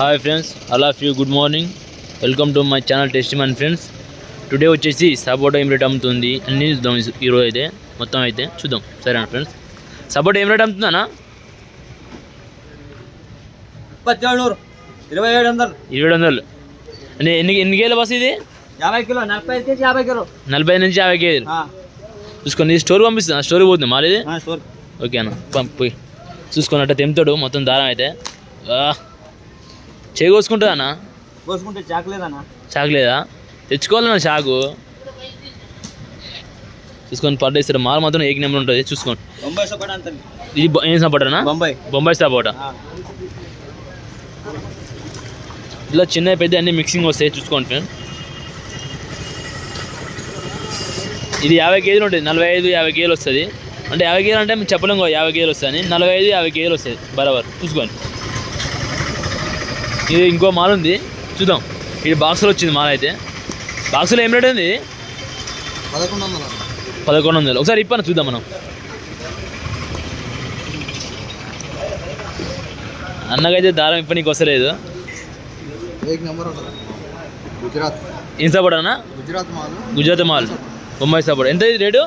Hi friends అలా few good morning welcome to my channel test man friends today వచ్చేసి సపోటా ఏం rate అమ్ముతుంది. అన్నీ చూద్దాం ఈరోజు అయితే. మొత్తం అయితే చూద్దాం. సరేనా ఫ్రెండ్స్ సపోటా ఏం రేట్ నూరు ఇరవై ఏడు వందలు. ఇరవై వందలు. అంటే ఎన్ని ఎన్ని కేజీల బస్ ఇది? యాభై కిలో నలభై కేజీ యాభై కిలో. నలభై నుంచి యాభై కేజీలు. చూసుకొని ఇది స్టోర్ పంపిస్తుంది. స్టోర్ పోతుంది మాది ఓకే అన్న పంపి. చూసుకొని అట్ట తెంపుతాడు. మొత్తం దారం అయితే. చేకోసుకుంటుందా అన్న? కోసుకుంటే చాకలేదన్నా. చాకు లేదా తెచ్చుకోవాలన్న చాకు. చూసుకొని పడ్డేస్తారు మాల్ మాత్రం ఏక నెంబర్ ఉంటుంది చూసుకోండి. బొంబాయి సపోటా అంత ఇది ఏం సపోటానా బొంబాయి. బొంబాయి సపోటా ఇలా చిన్న పెద్ద అన్ని మిక్సింగ్ వస్తాయి చూసుకోండి ఫ్రెండ్. ఇది యాభై కేజీలు ఉంటుంది నలభై ఐదు యాభై కేజీలు వస్తుంది. అంటే యాభై కేజీలు అంటే మేము చెప్పలేం కదా యాభై కేజీలు వస్తుంది నలభై ఐదు యాభై కేజీలు వస్తుంది బరాబర్. చూసుకోండి. ఇది ఇంకో మాల్ ఉంది. చూద్దాం. ఇది బాక్స్లో వచ్చింది మాల్ అయితే. బాక్స్లో ఏం రేట్ ఉంది? పదకొండు వందలు పదకొండు వందలు. ఒకసారి ఇప్పని చూద్దాం మనం. అన్నకైతే దారం ఇప్పనికి వస్తలేదు. గుజరాత్. అన్న? గుజరాత్ మాల్. గుజరాత్ మాల్. బొంబాయి సపోర్ట్ ఎంత ఇది రేటు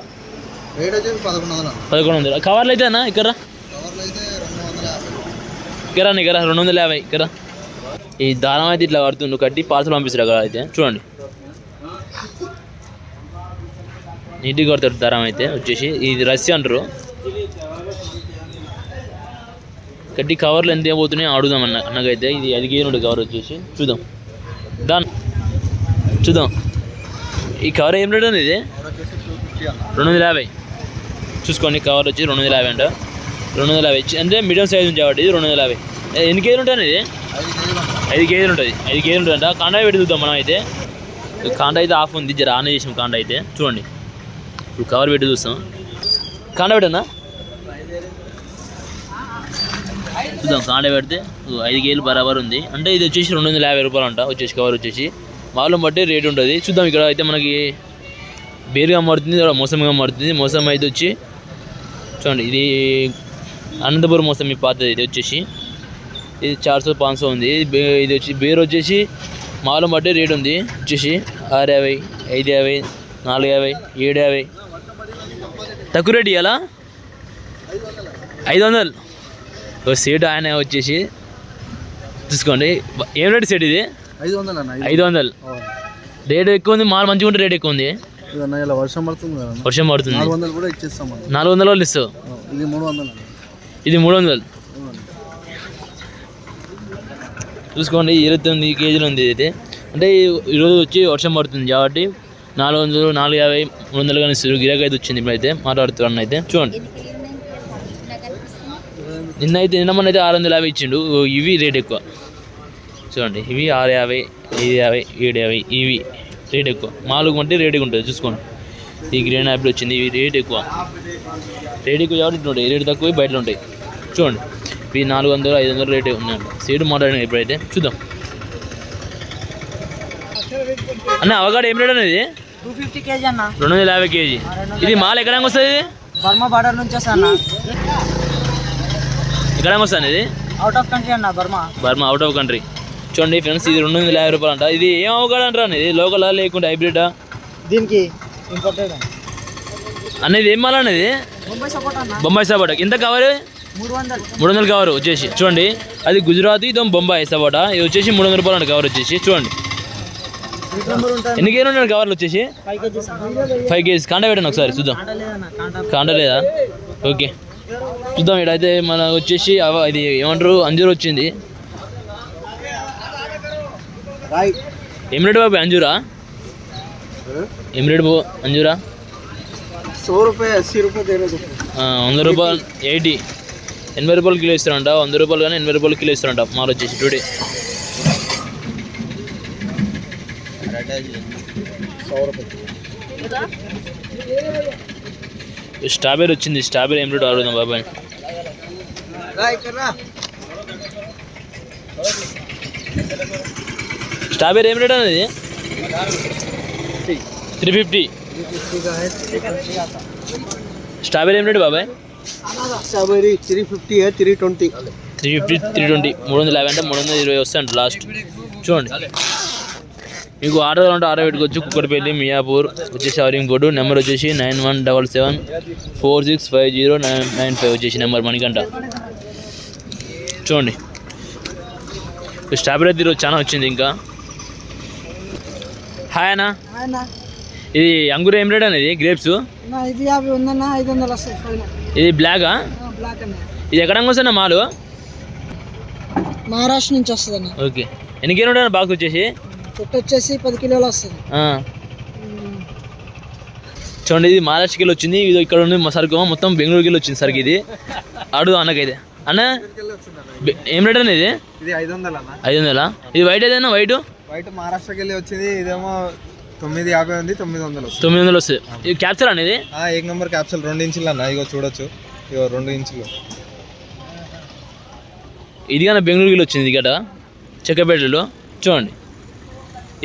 రేట్ వచ్చేసి పదకొండు వందలు పదకొండు వందలు. కవర్లు అయితే అన్న ఇక్కడ? కవర్లు అయితే రెండు వందల యాభై. ఇక్కడ ఇక్కడ రెండు వందల యాభై ఇక్కడ? ఈ దారం అయితే ఇట్లా కడుతుండు కట్టి పార్సల్ పంపిస్తారు అక్కడ అయితే. చూడండి. నీట్గా కడతారు దారం అయితే వచ్చేసి. ఇది రస్సి అంటారు. కట్టి కవర్లు ఎంత పోతున్నాయో అడుగుదాం అన్న అన్నకైతే. ఇది ఐదు కేజీలు కవర్ వచ్చేసి. చూద్దాం. దాన్ చూద్దాం. ఈ కవర్ ఏం రేట్ ఇది? రెండు వందల యాభై. చూసుకోండి కవర్ వచ్చి రెండు వందల యాభై అంట. రెండు వందల యాభై. అంటే మీడియం సైజ్ ఉంది కాబట్టి ఇది రెండు వందల యాభై. ఎన్ని కేజీలు ఉంటాయి ఇది? ఐదు కేజీలు ఉంటుంది. ఐదు కేజీలు ఉంటుంది అంట కాండా పెట్టి చూద్దాం మనం అయితే. కాండ అయితే ఆఫ్ ఉంది. జర ఆన్ చేసాం కాండ అయితే. చూడండి. ఇప్పుడు కవర్ పెట్టి చూస్తాం. కాండ పెట్టనా? చూద్దాం. కాండ పెడితే ఐదు కేజీలు బరాబర్ ఉంది. అంటే ఇది వచ్చేసి రెండు వందల యాభై రూపాయలు అంట వచ్చేసి కవర్ వచ్చేసి. వాళ్ళని బట్టి రేట్ ఉంటుంది. చూద్దాం. ఇక్కడ అయితే మనకి బేరుగా మారుతుంది. ఇక్కడ మోసంగా మారుతుంది. మోసం అయితే వచ్చి చూడండి. ఇది అనంతపురం మోసం మీ పాతది. ఇది వచ్చేసి ఇది చార్సో పాంచో ఉంది. ఇది వచ్చి బేర్ వచ్చేసి మాలో బట్టి రేట్ ఉంది. వచ్చేసి ఆరు యాభై ఐదు యాభై నాలుగు యాభై ఏడు యాభై తక్కువ రేట్ ఇవ్వాలా ఐదు వందలు ఓ సీట్ ఆయన వచ్చేసి చూసుకోండి ఏం రేట్ సెట్ ఇది? ఐదు. వందలు అన్న ఐదు వందలు రేట్ ఎక్కువ ఉంది మాల్ మంచిగా ఉంటే రేట్ ఎక్కువ ఉంది. వర్షం పడుతుంది. వర్షం పడుతుంది. నాలుగు వందలు కూడా ఇచ్చేస్తాం నాలుగు వందల వాళ్ళు ఇస్తావు ఇది మూడు వందలు ఇది మూడు వందలు. చూసుకోండి ఇరవై తొమ్మిది కేజీలు ఉంది ఇది. అంటే ఈరోజు వచ్చి వర్షం పడుతుంది కాబట్టి నాలుగు వందలు నాలుగు యాభై మూడు వందలు కానీ ఇస్తారు గిరాకీ అయితే వచ్చింది ఇప్పుడైతే మాట్లాడుతున్నాను అయితే. చూడండి. నిన్న అయితే నిన్న మొన్న అయితే ఆరు వందల యాభై ఇచ్చిండు. ఓ ఇవి రేట్ ఎక్కువ. చూడండి ఇవి ఆరు యాభై ఐదు యాభై ఏడు యాభై ఇవి రేట్ ఎక్కువ. మాలుగు అంటే రేట్ ఎక్కువ ఉంటుంది. చూసుకోండి. ఈ గ్రీన్ యాపిల్ వచ్చింది ఇవి రేట్ ఎక్కువ. రేట్ ఎక్కువ కాబట్టి ఇట్లా ఉంటాయి రేట్ తక్కువ బయటలో ఉంటాయి. చూడండి. ఇవి నాలుగు వందలు ఐదు వందలు రేట్ ఉన్నాయంట. సీడ్ మాట్లాడిన ఇప్పుడైతే చూద్దాం. అన్న అవగాడు ఏం రేట్ అనేది రెండు వందల యాభై కేజీ. ఇది మాల్ ఎక్కడానికి వస్తుంది బర్మా బార్డర్ నుంచి వస్తా అన్న. ఎక్కడానికి వస్తుంది ఇది? అవుట్ ఆఫ్ కంట్రీ అన్న Burma. Burma out of country చూడండి ఫ్రెండ్స్ ఇది రెండు వందల యాభై రూపాయలు అంట ఇది ఏం అవగాడు అంటారా ఇది? లోకల్ లేకుంటే హైబ్రిడా? దీనికి ఇంపార్టెంట్ అనేది ఏం మాల్ అనేది సపోర్ట్ అన్న. బొంబాయి సపోటా. ఎంత కవర్ మూడు వందలు. కవర్ వచ్చేసి. చూడండి. అది గుజరాతీ దమ్ బొంబాయి సపోట. ఇది వచ్చేసి మూడు వందల రూపాయలు కవర్ వచ్చేసి. చూడండి. ఎన్ని కేజీలు ఉన్నాయి కవర్లు వచ్చేసి? Five kgs. కాండ పెట్టండి ఒకసారి చూద్దాం. కాండ లేదా? ఓకే. చూద్దాం ఇడైతే మన వచ్చేసి ఇది ఏమంటారు? అంజూరు వచ్చింది. ఎమిరేట్ బాబు అంజూరా? ఎమిరేట్ బాబు అంజూరా? వంద రూపాయలు ఎయిటీ. ఎనభై రూపాయలు కిలో ఇస్తారంట వంద రూపాయలు కానీ ఎనభై రూపాయలు కిలో ఇస్తారంట మాలు వచ్చేసి టుడే స్ట్రాబెరీ వచ్చింది స్ట్రాబెరీ ఏం రేటు అడుగుదాం బాబాయ్. స్ట్రాబెరీ ఏం రేట్ అనేది త్రీ ఫిఫ్టీ స్ట్రాబెరీ ఏం రేటు బాబాయ్? Three fifty three twenty three fifty three twenty మూడు వందల యాభై అంటే మూడు వందల ఇరవై వస్తాయంట లాస్ట్ చూడండి. మీకు ఆర్డర్ ఉంటే ఆర్డర్ పెట్టుకోవచ్చు. కుక్కడపల్లి మియాపూర్ వచ్చేసి అవరింగోడు నెంబర్ వచ్చేసి nine one double seven four six five zero nine nine five వచ్చేసి నెంబర్ మణికంట చూడండి. స్ట్రాబెరీ తీరు చాలా వచ్చింది ఇంకా. హాయ్ అన్నా. ఇది అంగురు ఎంబ్రాయిడ్ అనేది గ్రేప్స్ ఇది? యాభై ఐదు వందలు వస్తాయి ఇది బ్లాకా అన్న ఇది ఎక్కడ వస్తున్నా మాలు? మహారాష్ట్ర నుంచి వస్తుంది అన్న ఓకే. ఎన్ని కిలో ఉంటాయి బాక్స్ వచ్చేసి? చెట్టు వచ్చేసి పది కిలోలు వస్తుంది. ఆ. చూడండి ఇది మహారాష్ట్రకి వెళ్ళి వచ్చింది ఇది ఇక్కడ ఉంది మా సరుకు మొత్తం బెంగళూరుకి వెళ్ళి వచ్చింది సరుకు ఇది. అడుగు అన్నకైతే. అన్న ఏం రేట్ అనేది ఇది? ఐదు వందలు అన్న ఐదు వందలా? ఇది వైట్ ఏదైనా వైట్? బయట మహారాష్ట్రకి వెళ్ళి వచ్చింది ఇదేమో తొమ్మిది యాభై ఉంది తొమ్మిది వందలు వస్తుంది. తొమ్మిది వందలు వస్తుంది. ఇది క్యాప్చర్ అనేది ఆ, ఏక్ నెంబర్ క్యాప్సూల్ రెండు ఇంచులు అన్న. ఇగో చూడొచ్చు. ఇగో రెండు ఇంచులు. ఇది కానీ బెంగళూరుకి వచ్చింది ఇక్కడ చెక్కపేటలో. చూడండి.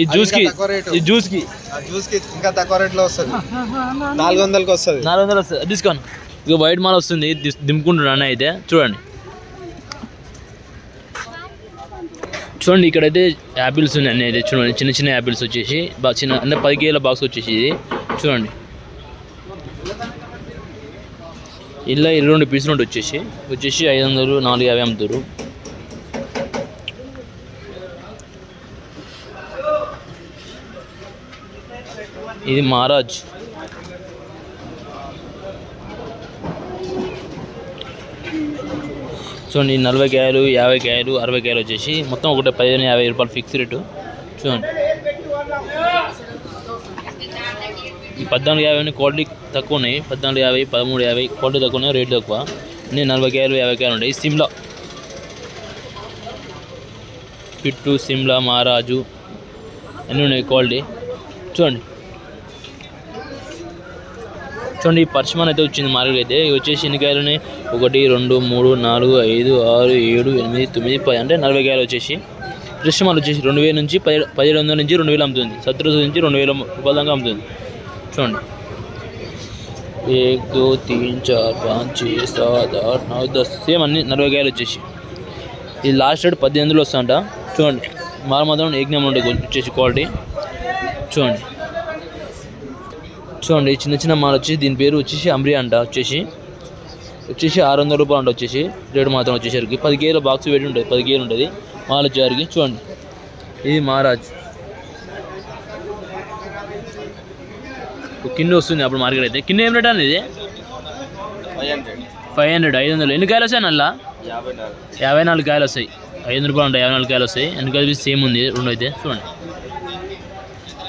ఈ జ్యూస్కి ఇంకా తక్కువ రేటు. ఈ జ్యూస్కి ఆ జ్యూస్కి ఇంకా తక్కువ రేట్లో వస్తుంది. నాలుగు వందలకి వస్తుంది. నాలుగు వందలు వస్తుంది. డిస్కౌంట్ ఇక వైట్ మాల్ వస్తుంది. దింపుకుంటున్నాను అయితే. చూడండి. చూడండి ఇక్కడైతే యాపిల్స్ ఉన్నాయి అన్నీ అయితే చూడండి చిన్న చిన్న యాపిల్స్ వచ్చేసి చిన్న అంటే పది కేజీల బాక్స్ వచ్చేసి ఇది. చూడండి. ఇలా ఇరవై రెండు పీసులు ఉంటాయి వచ్చేసి వచ్చేసి ఐదు వందలు నాలుగు యాభై అమ్ముతారు. ఇది మహారాజ్. చూడండి నలభై కాయలు యాభై కాయలు అరవై కాయలు వచ్చేసి మొత్తం ఒకటి పదిహేను యాభై రూపాయలు ఫిక్స్ రేటు చూడండి. ఈ పద్నాలుగు యాభై క్వాలిటీ తక్కువ ఉన్నాయి. పద్నాలుగు యాభై పదమూడు యాభై క్వాలిటీ తక్కువ ఉన్నాయి రేటు తక్కువ. నేను నలభై కాయలు యాభై కాయలు ఉన్నాయి. సిమ్లా. పిట్టు సిమ్లా మహారాజు అన్నీ ఉన్నాయి క్వాలిటీ చూడండి. చూడండి ఈ పర్చమన్ అయితే వచ్చింది మార్కెట్ అయితే. వచ్చేసి ఎన్ని కాయలు ఉన్నాయి? ఒకటి రెండు మూడు నాలుగు ఐదు ఆరు ఏడు ఎనిమిది తొమ్మిది పది అంటే నలభై కాయలు వచ్చేసి. ఫ్రెష్ మాల్ వచ్చేసి రెండు వేల నుంచి పది పదిహేడు వందల నుంచి రెండు వేలు అమ్ముతుంది. సత్తు నుంచి రెండు వేల రూపాయల దాకా అమ్ముతుంది. చూడండి. ఏక్ దో తీన్ చార్ పాంచ్ ఛే సాత్ ఆట్ నవ్ దస్ సేమ్ అన్ని నలభై కాయలు వచ్చేసి. ఇది లాస్ట్ రేట్ పద్దెనిమిదిలో వందలు వస్తుందంట. చూడండి. మారు మాత్రం ఏక్ నెంబర్ ఉంటుంది వచ్చేసి క్వాలిటీ. చూడండి. చూడండి చిన్న చిన్న మాల్ వచ్చి దీని పేరు వచ్చేసి అమ్రి అంట వచ్చేసి. వచ్చేసి ఆరు వందల రూపాయలు అంట వచ్చేసి. రేటు మాత్రం వచ్చేసరికి పది కేజీల బాక్స్ పెట్టి ఉంటుంది పది కేజీలు ఉంటుంది. మాల్ వచ్చేసరికి చూడండి. ఇది మహారాజ్. కింద వస్తుంది అప్పుడు మార్కెట్ అయితే. కింద ఏం రేట్ అండి ఇది? ఫైవ్ హండ్రెడ్ ఐదు వందలు. ఎన్ని కాయలు వస్తాయి నల్లా యాభై నాలుగు. కాయలు వస్తాయి. ఐదు వందల రూపాయలు ఉంటాయి యాభై నాలుగు కాయలు వస్తాయి. ఎన్ని కాయలు సేమ్ ఉంది రెండు అయితే. చూడండి.